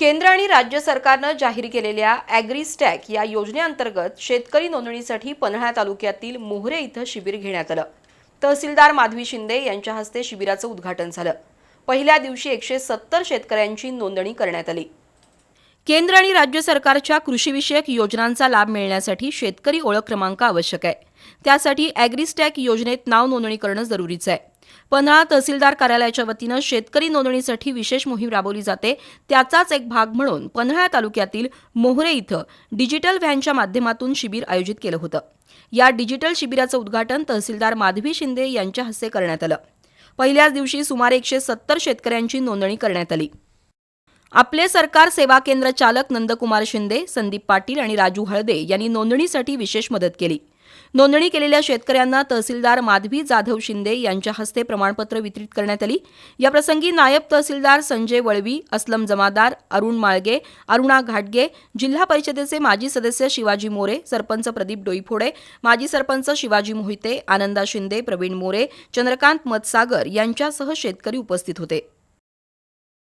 केंद्र आणि राज्य सरकारनं जाहीर केलेल्या ॲग्रीस्टॅक या योजनेअंतर्गत शेतकरी नोंदणीसाठी पन्हाळा तालुक्यातील मोहरे इथं शिबिर घेण्यात आलं. तहसीलदार माधवी शिंदे यांच्या हस्ते शिबिराचं उद्घाटन झालं. पहिल्या दिवशी एकशे सत्तर शेतकऱ्यांची नोंदणी करण्यात आली. केंद्र आणि राज्य सरकारच्या कृषीविषयक योजनांचा लाभ मिळण्यासाठी शेतकरी ओळख क्रमांक आवश्यक आहे. त्यासाठी ॲग्रीस्टॅक योजनेत नाव नोंदणी करणं जरुरीचं आहे. पन्हाळा तहसीलदार कार्यालयाच्या वतीनं शेतकरी नोंदणीसाठी विशेष मोहीम राबवली जाते. त्याचाच एक भाग म्हणून पन्हाळा तालुक्यातील मोहरे इथं डिजिटल व्हॅनच्या माध्यमातून शिबिर आयोजित केलं होतं. या डिजिटल शिबिराचं उद्घाटन तहसीलदार माधवी शिंदे यांच्या हस्ते करण्यात आलं. पहिल्याच दिवशी सुमारे एकशे सत्तर शेतकऱ्यांची नोंदणी करण्यात आली. आपले सरकार सेवा केंद्र चालक नंदकुमार शिंदे संदीप पाटील आणि राजू हळदे यांनी नोंदणीसाठी विशेष मदत केली. नोंदणी केलेल्या शेतकऱ्यांना तहसीलदार माधवी जाधव शिंदे यांच्या हस्ते प्रमाणपत्र वितरित करण्यात आली. याप्रसंगी नायब तहसीलदार संजय वळवी असलम जमादार अरुण माळगे अरुणा घाटगे जिल्हा परिषदेचे माजी सदस्य शिवाजी मोरे सरपंच प्रदीप डोईफोडे माजी सरपंच शिवाजी मोहिते आनंदा शिंदे प्रवीण मोरे चंद्रकांत मतसागर यांच्यासह शेतकरी उपस्थित होते.